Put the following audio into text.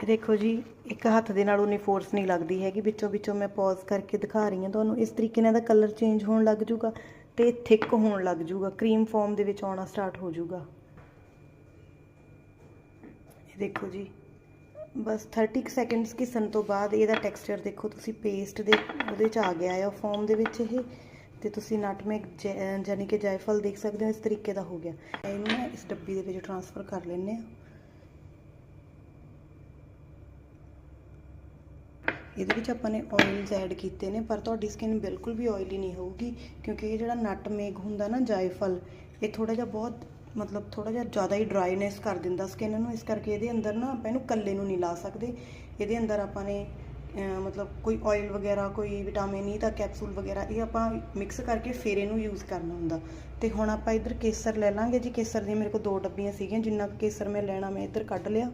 ਇਹ ਦੇਖੋ ਜੀ, ਇੱਕ ਹੱਥ ਦੇ ਨਾਲ ਉਨੀ ਫੋਰਸ ਨਹੀਂ ਲੱਗਦੀ ਹੈਗੀ, ਵਿੱਚੋਂ ਵਿੱਚੋਂ ਮੈਂ ਪੌਜ਼ ਕਰਕੇ ਦਿਖਾ ਰਹੀ ਹਾਂ ਤੁਹਾਨੂੰ। ਇਸ ਤਰੀਕੇ ਨਾਲ ਇਹਦਾ ਕਲਰ ਚੇਂਜ ਹੋਣ ਲੱਗ ਜੂਗਾ ਤੇ ਥਿਕ ਹੋਣ ਲੱਗ ਜੂਗਾ ਕਰੀਮ ਫਾਰਮ ਦੇ ਵਿੱਚ ਆਉਣਾ ਸਟਾਰਟ ਹੋ ਜੂਗਾ ਇਹ ਦੇਖੋ ਜੀ, ਬਸ 30 ਸੈਕਿੰਡਸ ਘਿਸਣ ਤੋਂ ਬਾਅਦ ਇਹਦਾ ਟੈਕਸਚਰ ਦੇਖੋ, ਤੁਸੀਂ ਪੇਸਟ ਦੇ ਉਹਦੇ ਚ ਆ ਗਿਆ ਹੈ ਫਾਰਮ ਦੇ ਵਿੱਚ ਇਹ, ਤੇ ਤੁਸੀਂ ਨਟਮੈਗ ਯਾਨੀ ਕਿ ਜਾਇਫਲ ਦੇਖ ਸਕਦੇ ਹੋ, ਇਸ ਤਰੀਕੇ ਦਾ ਹੋ ਗਿਆ। ਇਹਨੂੰ ਨਾ ਇਸ ਡੱਬੀ ਦੇ ਵਿੱਚ ਟ੍ਰਾਂਸਫਰ ਕਰ ਲੈਂਦੇ ਆ ਇਹਦੇ ਵਿੱਚ ਆਪਾਂ ਨੇ ਆਇਲਸ ਐਡ ਕੀਤੇ ਨੇ, ਪਰ ਤੁਹਾਡੀ ਸਕਿਨ ਬਿਲਕੁਲ ਵੀ ਆਇਲੀ ਨਹੀਂ ਹੋਊਗੀ, ਕਿਉਂਕਿ ਇਹ ਜਿਹੜਾ ਨਟਮੇਗ ਹੁੰਦਾ ਨਾ ਜਾਇਫਲ, ਇਹ ਥੋੜਾ ਜਿਹਾ ਬਹੁਤ ਮਤਲਬ ਥੋੜਾ ਜਿਹਾ ਜ਼ਿਆਦਾ ਹੀ ਡਰਾਈਨੈਸ ਕਰ ਦਿੰਦਾ ਸਕਿਨ ਨੂੰ, ਇਸ ਕਰਕੇ ਇਹਦੇ ਅੰਦਰ ਨਾ ਆਪਾਂ ਇਹਨੂੰ ਕੱਲੇ ਨੂੰ ਨਹੀਂ ਲਾ ਸਕਦੇ। ਇਹਦੇ ਅੰਦਰ ਆਪਾਂ ਨੇ ਮਤਲਬ ਕੋਈ ਆਇਲ ਵਗੈਰਾ, ਕੋਈ ਵਿਟਾਮਿਨ ਈ ਦਾ ਕੈਪਸੂਲ ਵਗੈਰਾ, ਇਹ ਆਪਾਂ ਮਿਕਸ ਕਰਕੇ ਫਿਰ ਇਹਨੂੰ ਯੂਜ਼ ਕਰਨਾ ਹੁੰਦਾ। ਤੇ ਹੁਣ ਆਪਾਂ ਇੱਧਰ ਕੇਸਰ ਲੈ ਲਾਂਗੇ ਜੀ, ਕੇਸਰ ਦੀਆਂ ਮੇਰੇ ਕੋਲ ਦੋ ਡੱਬੀਆਂ ਸੀਗੀਆਂ, ਜਿੰਨਾ ਕੁ ਕੇਸਰ ਮੈਂ ਲੈਣਾ, ਮੈਂ ਇੱਧਰ ਕੱਢ ਲਿਆ।